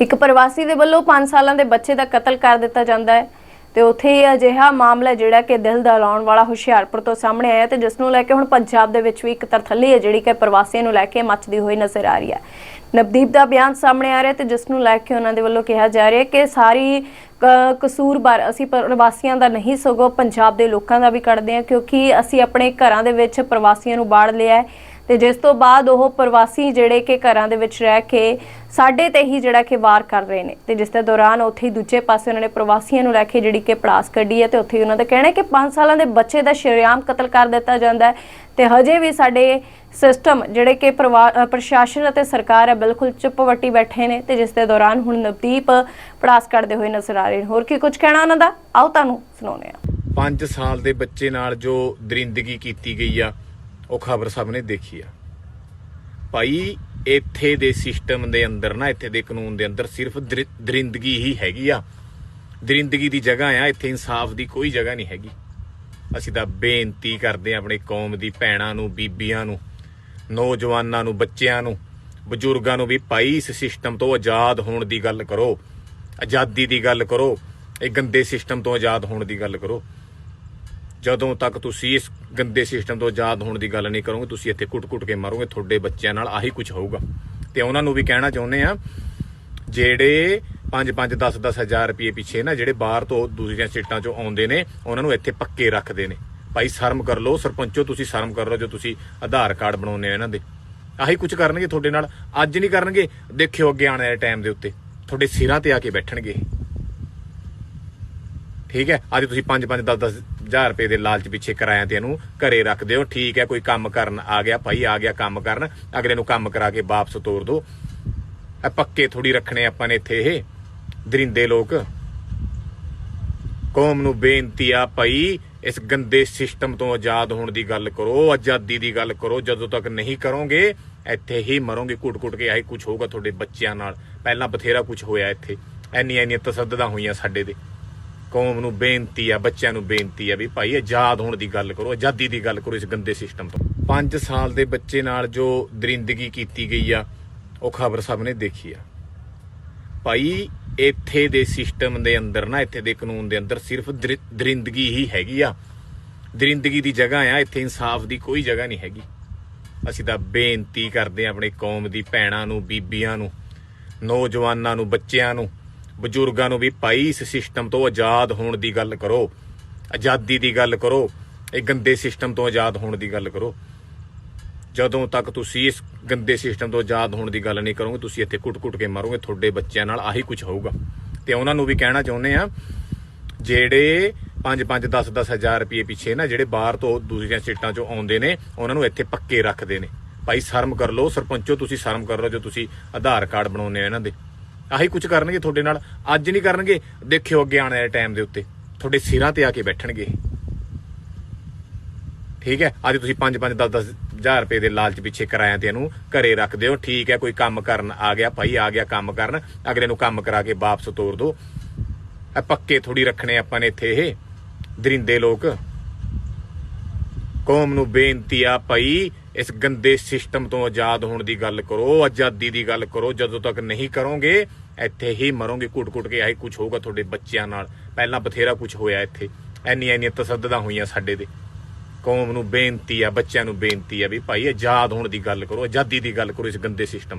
ਇੱਕ ਪ੍ਰਵਾਸੀ ਦੇ ਵੱਲੋਂ 5 ਸਾਲਾਂ ਦੇ ਬੱਚੇ ਦਾ ਕਤਲ ਕਰ ਦਿੱਤਾ ਜਾਂਦਾ ਹੈ ਤੇ ਉੱਥੇ ਹੀ ਅਜਿਹਾ ਮਾਮਲਾ ਜਿਹੜਾ ਕਿ ਦਿਲ ਦਹਿਲਾਉਣ ਵਾਲਾ ਹੁਸ਼ਿਆਰਪੁਰ ਤੋਂ ਸਾਹਮਣੇ ਆਇਆ ਤੇ ਜਿਸ ਨੂੰ ਲੈ ਕੇ ਹੁਣ ਪੰਜਾਬ ਦੇ ਵਿੱਚ ਵੀ ਇੱਕ ਤਰਥੱਲੀ ਹੈ ਜਿਹੜੀ ਕਿ ਪ੍ਰਵਾਸੀਆਂ ਨੂੰ ਲੈ ਕੇ ਮੱਚਦੀ ਹੋਈ ਨਜ਼ਰ ਆ ਰਹੀ ਹੈ। ਨਵਦੀਪ ਦਾ ਬਿਆਨ ਸਾਹਮਣੇ ਆ ਰਿਹਾ ਤੇ ਜਿਸ ਨੂੰ ਲੈ ਕੇ ਉਹਨਾਂ ਦੇ ਵੱਲੋਂ ਕਿਹਾ ਜਾ ਰਿਹਾ ਕਿ ਸਾਰੀ ਕ- ਕਸੂਰਬਾਰ ਅਸੀਂ ਪ੍ਰਵਾਸੀਆਂ ਦਾ ਨਹੀਂ, ਸਗੋਂ ਪੰਜਾਬ ਦੇ ਲੋਕਾਂ ਦਾ ਵੀ ਕੱਢਦੇ ਹਾਂ ਕਿਉਂਕਿ ਅਸੀਂ ਆਪਣੇ ਘਰਾਂ ਦੇ ਵਿੱਚ ਪ੍ਰਵਾਸੀਆਂ ਨੂੰ ਬਾੜ ਲਿਆ ਹੈ। ਤੇ ਜਿਸ ਤੋਂ ਬਾਅਦ ਉਹ ਪ੍ਰਵਾਸੀ ਜਿਹੜੇ ਕਿ ਘਰਾਂ ਦੇ ਵਿੱਚ ਰਹਿ ਕੇ ਸਾਡੇ ਤੇ ਹੀ ਜਿਹੜਾ ਕਿ ਵਾਰ ਕਰ ਰਹੇ ਨੇ। ਤੇ ਜਿਸ ਦੇ ਦੌਰਾਨ ਉੱਥੇ ਹੀ ਦੂਜੇ ਪਾਸੇ ਉਹਨਾਂ ਨੇ ਪ੍ਰਵਾਸੀਆਂ ਨੂੰ ਲੈ ਕੇ ਜਿਹੜੀ ਕਿ ਪੜਾਸ ਕੱਢੀ ਹੈ ਤੇ ਉੱਥੇ ਹੀ ਉਹਨਾਂ ਦਾ ਕਹਿਣਾ ਹੈ ਕਿ 5 ਸਾਲਾਂ ਦੇ ਬੱਚੇ ਦਾ ਸ਼ਰੇਆਮ ਕਤਲ ਕਰ ਦਿੱਤਾ ਜਾਂਦਾ ਹੈ। ਤੇ ਹਜੇ ਵੀ ਸਾਡੇ ਸਿਸਟਮ ਜਿਹੜੇ ਕਿ ਪਰਿਵਾ- ਪ੍ਰਸ਼ਾਸਨ ਅਤੇ ਸਰਕਾਰ ਹੈ ਬਿਲਕੁਲ ਚੁੱਪ ਵੱਟੀ ਬੈਠੇ ਨੇ ਤੇ ਜਿਸ ਦੇ ਦੌਰਾਨ ਹੁਣ ਨਵਦੀਪ ਪੜਾਸ ਕੱਢਦੇ ਹੋਏ ਨਜ਼ਰ ਆ ਰਹੇ ਨੇ। ਹੋਰ ਕੀ ਕੁਝ ਕਹਿਣਾ ਉਹਨਾਂ ਦਾ? ਆਓ ਤੁਹਾਨੂੰ ਸੁਣਾਉਂਦੇ ਹਾਂ। 5 ਸਾਲ ਦੇ ਬੱਚੇ ਨਾਲ ਜੋ ਦਰਿੰਦਗੀ ਕੀਤੀ ਗਈ ਆ ਉਹ ਖਬਰ ਸਭ ਨੇ ਦੇਖੀ ਆ। ਭਾਈ, ਇੱਥੇ ਦੇ ਸਿਸਟਮ ਦੇ ਅੰਦਰ ਨਾ, ਇੱਥੇ ਦੇ ਕਾਨੂੰਨ ਦੇ ਅੰਦਰ ਸਿਰਫ ਦਰਿ- ਦਰਿੰਦਗੀ ਹੀ ਹੈਗੀ ਆ। ਦਰਿੰਦਗੀ ਦੀ ਜਗ੍ਹਾ ਆ, ਇੱਥੇ ਇਨਸਾਫ ਦੀ ਕੋਈ ਜਗ੍ਹਾ ਨਹੀਂ ਹੈਗੀ। ਅਸੀਂ ਤਾਂ ਬੇਨਤੀ ਕਰਦੇ ਆ ਆਪਣੀ ਕੌਮ ਦੀ, ਭੈਣਾਂ ਨੂੰ, ਬੀਬੀਆਂ ਨੂੰ, ਨੌਜਵਾਨਾਂ ਨੂੰ, ਬੱਚਿਆਂ ਨੂੰ, ਬਜ਼ੁਰਗਾਂ ਨੂੰ ਵੀ ਭਾਈ, ਇਸ ਸਿਸਟਮ ਤੋਂ ਆਜ਼ਾਦ ਹੋਣ ਦੀ ਗੱਲ ਕਰੋ। ਆਜ਼ਾਦੀ ਦੀ ਗੱਲ ਕਰੋ। ਇਹ ਗੰਦੇ ਸਿਸਟਮ ਤੋਂ ਆਜ਼ਾਦ ਹੋਣ ਦੀ ਗੱਲ ਕਰੋ। ਜਦੋਂ ਤੱਕ ਤੁਸੀਂ ਇਸ ਗੰਦੇ ਸਿਸਟਮ ਤੋਂ ਆਜ਼ਾਦ ਹੋਣ ਦੀ ਗੱਲ ਨਹੀਂ ਕਰੋਗੇ, ਤੁਸੀਂ ਇੱਥੇ ਕੁੱਟ-ਕੁੱਟ ਕੇ ਮਾਰੋਗੇ, ਤੁਹਾਡੇ ਬੱਚਿਆਂ ਨਾਲ ਆਹੀ ਕੁਝ ਹੋਊਗਾ। ਤੇ ਉਹਨਾਂ ਨੂੰ ਵੀ ਕਹਿਣਾ ਚਾਹੁੰਦੇ ਆ ਜਿਹੜੇ 5-5 10-10 ਹਜ਼ਾਰ ਰੁਪਏ ਪਿੱਛੇ ਨਾ, ਜਿਹੜੇ ਬਾਹਰ ਤੋਂ ਦੂਸਰੀਆਂ ਸਟੇਟਾਂ ਚੋਂ ਆਉਂਦੇ ਨੇ, ਉਹਨਾਂ ਨੂੰ ਇੱਥੇ ਪੱਕੇ ਰੱਖਦੇ ਨੇ। ਭਾਈ, ਸ਼ਰਮ ਕਰ ਲਓ, ਸਰਪੰਚੋ, ਤੁਸੀਂ ਸ਼ਰਮ ਕਰ ਲਓ ਜੋ ਤੁਸੀਂ ਆਧਾਰ ਕਾਰਡ ਬਣਾਉਂਦੇ ਹੋ ਇਹਨਾਂ ਦੇ। ਆਹੀ ਕੁਝ ਕਰਨਗੇ ਤੁਹਾਡੇ ਨਾਲ? ਅੱਜ ਨਹੀਂ ਕਰਨਗੇ? ਦੇਖਿਓ ਅੱਗੇ ਆਉਣ ਵਾਲੇ ਟਾਈਮ ਦੇ ਉੱਤੇ। ਤੁਹਾਡੇ ਸਿਰਾਂ ਤੇ ਆ ਕੇ ਬੈਠਣਗੇ ਠੀਕ ਹੈ? ਅੱਜ ਤੁਸੀਂ 5 5 10 10 ਹਜ਼ਾਰ ਰੁਪਏ ਦੇ ਲਾਲਚ ਪਿੱਛੇ ਕਿਰਾਇਆਂ ਤੇ ਇਹਨੂੰ ਘਰੇ ਰੱਖਦੇ ਹੋ ਠੀਕ ਹੈ, ਕੋਈ ਕੰਮ ਕਰਨ ਆ ਗਿਆ, ਭਾਈ ਆ ਗਿਆ ਕੰਮ ਕਰਨ, ਅਗਲੇ ਨੂੰ ਕੰਮ ਕਰਾ ਕੇ ਵਾਪਸ ਤੋਰ ਦੋ। ਇਹ ਪੱਕੇ ਥੋੜੀ ਰੱਖਣੇ ਆਪਾਂ ਨੇ ਇੱਥੇ ਇਹ, ਦਰਿੰਦੇ ਲੋਕ। ਕੌਮ ਨੂੰ ਬੇਨਤੀ ਆ ਭਾਈ, ਇਸ ਗੰਦੇ ਸਿਸਟਮ ਤੋਂ ਆਜ਼ਾਦ ਹੋਣ ਦੀ ਗੱਲ ਕਰੋ, ਆਜ਼ਾਦੀ ਦੀ ਗੱਲ ਕਰੋ, ਜਦੋਂ ਤੱਕ ਨਹੀਂ ਕਰੋਗੇ, ਇੱਥੇ ਹੀ ਮਰੋਗੇ, ਕੁੱਟ-ਕੁੱਟ ਕੇ ਆਹੀ ਕੁਝ ਹੋਊਗਾ ਤੁਹਾਡੇ ਬੱਚਿਆਂ ਨਾਲ। ਪਹਿਲਾਂ ਬਥੇਰਾ ਕੁਝ ਹੋਇਆ ਇੱਥੇ। ਐਨੀ ਐਨੀ ਤਸੱਦਦਾਂ ਹੋਈਆਂ ਸਾਡੇ ਦੇ ਕੌਮ ਨੂੰ ਬੇਨਤੀ ਆ, ਬੱਚਿਆਂ ਨੂੰ ਬੇਨਤੀ ਆ ਵੀ ਭਾਈ ਆਜ਼ਾਦ ਹੋਣ ਦੀ ਗੱਲ ਕਰੋ, ਆਜ਼ਾਦੀ ਦੀ ਗੱਲ ਕਰੋ ਇਸ ਗੰਦੇ ਸਿਸਟਮ ਤੋਂ। 5 ਸਾਲ ਦੇ ਬੱਚੇ ਨਾਲ ਜੋ ਦਰਿੰਦਗੀ ਕੀਤੀ ਗਈ ਆ, ਉਹ ਖਬਰ ਸਭ ਨੇ ਦੇਖੀ ਆ। ਭਾਈ ਇੱਥੇ ਦੇ ਸਿਸਟਮ ਦੇ ਅੰਦਰ ਨਾ, ਇੱਥੇ ਦੇ ਕਾਨੂੰਨ ਦੇ ਅੰਦਰ ਸਿਰਫ ਦਰਿ- ਦਰਿੰਦਗੀ ਹੀ ਹੈਗੀ ਆ। ਦਰਿੰਦਗੀ ਦੀ ਜਗ੍ਹਾ ਆ, ਇੱਥੇ ਇਨਸਾਫ ਦੀ ਕੋਈ ਜਗ੍ਹਾ ਨਹੀਂ ਹੈਗੀ। ਅਸੀਂ ਤਾਂ ਬੇਨਤੀ ਕਰਦੇ ਆ ਆਪਣੀ ਕੌਮ ਦੀ ਭੈਣਾਂ ਨੂੰ, ਬੀਬੀਆਂ ਨੂੰ, ਨੌਜਵਾਨਾਂ ਨੂੰ, ਬੱਚਿਆਂ ਨੂੰ ਬਜ਼ੁਰਗਾਂ ਨੂੰ ਵੀ ਭਾਈ ਇਸ ਸਿਸਟਮ ਤੋਂ ਆਜ਼ਾਦ ਹੋਣ ਦੀ ਗੱਲ ਕਰੋ। ਆਜ਼ਾਦੀ ਦੀ ਗੱਲ ਕਰੋ। ਇਹ ਗੰਦੇ ਸਿਸਟਮ ਤੋਂ ਆਜ਼ਾਦ ਹੋਣ ਦੀ ਗੱਲ ਕਰੋ। ਜਦੋਂ ਤੱਕ ਤੁਸੀਂ ਇਸ ਗੰਦੇ ਸਿਸਟਮ ਤੋਂ ਆਜ਼ਾਦ ਹੋਣ ਦੀ ਗੱਲ ਨਹੀਂ ਕਰੋਗੇ, ਤੁਸੀਂ ਇੱਥੇ ਕੁੱਟ-ਕੁੱਟ ਕੇ ਮਾਰੋਗੇ, ਤੁਹਾਡੇ ਬੱਚਿਆਂ ਨਾਲ ਆਹੀ ਕੁਝ ਹੋਊਗਾ। ਤੇ ਉਹਨਾਂ ਨੂੰ ਵੀ ਕਹਿਣਾ ਚਾਹੁੰਦੇ ਆ ਜਿਹੜੇ 5-5 10-10 ਹਜ਼ਾਰ ਰੁਪਏ ਪਿੱਛੇ ਨਾ, ਜਿਹੜੇ ਬਾਹਰ ਤੋਂ ਦੂਜੀਆਂ ਸਟੇਟਾਂ ਚੋਂ ਆਉਂਦੇ ਨੇ, ਉਹਨਾਂ ਨੂੰ ਇੱਥੇ ਪੱਕੇ ਰੱਖਦੇ ਨੇ। ਭਾਈ, ਸ਼ਰਮ ਕਰ ਲਓ, ਸਰਪੰਚੋ, ਤੁਸੀਂ ਸ਼ਰਮ ਕਰ ਲਓ ਜੋ ਤੁਸੀਂ ਆਧਾਰ ਕਾਰਡ ਬਣਾਉਂਦੇ ਹੋ ਇਹਨਾਂ ਦੇ। ਆਹੀ ਕੁਝ ਕਰਨਗੇ ਤੁਹਾਡੇ ਨਾਲ। ਅੱਜ ਨਹੀਂ ਕਰਨਗੇ, ਦੇਖਿਓ ਅੱਗੇ ਆਉਣ ਵਾਲੇ ਟਾਈਮ ਦੇ ਉੱਤੇ। ਤੁਹਾਡੇ ਸਿਰਾਂ ਤੇ ਆ ਕੇ ਬੈਠਣਗੇ। ਠੀਕ ਹੈ? ਅੱਜ ਤੁਸੀਂ 5-5 10-10 ਹਜ਼ਾਰ ਰੁਪਏ ਦੇ ਲਾਲਚ ਪਿੱਛੇ ਕਿਰਾਇਆਂ ਤੇ ਇਹਨੂੰ ਘਰੇ ਰੱਖਦੇ ਹੋ ਠੀਕ ਹੈ, ਕੋਈ ਕੰਮ ਕਰਨ ਆ ਗਿਆ, ਭਾਈ ਆ ਗਿਆ ਕੰਮ ਕਰਨ। ਅਗਲੇ ਨੂੰ ਕੰਮ ਕਰਾ ਕੇ ਵਾਪਸ ਤੋਰ ਦੋ ਇਹ ਪੱਕੇ ਥੋੜੀ ਰੱਖਣੇ ਆਪਾਂ ਨੇ ਇੱਥੇ ਇਹ। ਦਰਿੰਦੇ ਲੋਕ। ਕੌਮ ਨੂੰ ਬੇਨਤੀ ਆ ਭਾਈ ਇਸ ਗੰਦੇ ਸਿਸਟਮ ਤੋਂ ਆਜ਼ਾਦ ਹੋਣ ਦੀ ਗੱਲ ਕਰੋ, ਆਜ਼ਾਦੀ ਦੀ ਗੱਲ ਕਰੋ, ਜਦੋਂ ਤੱਕ ਨਹੀਂ ਕਰੋਗੇ, ਇੱਥੇ ਹੀ ਮਰੋਗੇ, ਕੁੱਟ-ਕੁੱਟ ਕੇ ਆਹੀ ਕੁਝ ਹੋਊਗਾ ਤੁਹਾਡੇ ਬੱਚਿਆਂ ਨਾਲ। ਪਹਿਲਾਂ ਬਥੇਰਾ ਕੁਝ ਹੋਇਆ ਇੱਥੇ। ਐਨੀ ਐਨੀ ਤਸੱਦਦਾਂ ਹੋਈਆਂ ਸਾਡੇ ਦੇ ਕੌਮ ਨੂੰ ਬੇਨਤੀ ਆ, ਬੱਚਿਆਂ ਨੂੰ ਬੇਨਤੀ ਆ ਵੀ ਭਾਈ ਆਜ਼ਾਦ ਹੋਣ ਦੀ ਗੱਲ ਕਰੋ, ਆਜ਼ਾਦੀ ਦੀ ਗੱਲ ਕਰੋ ਇਸ ਗੰਦੇ ਸਿਸਟਮ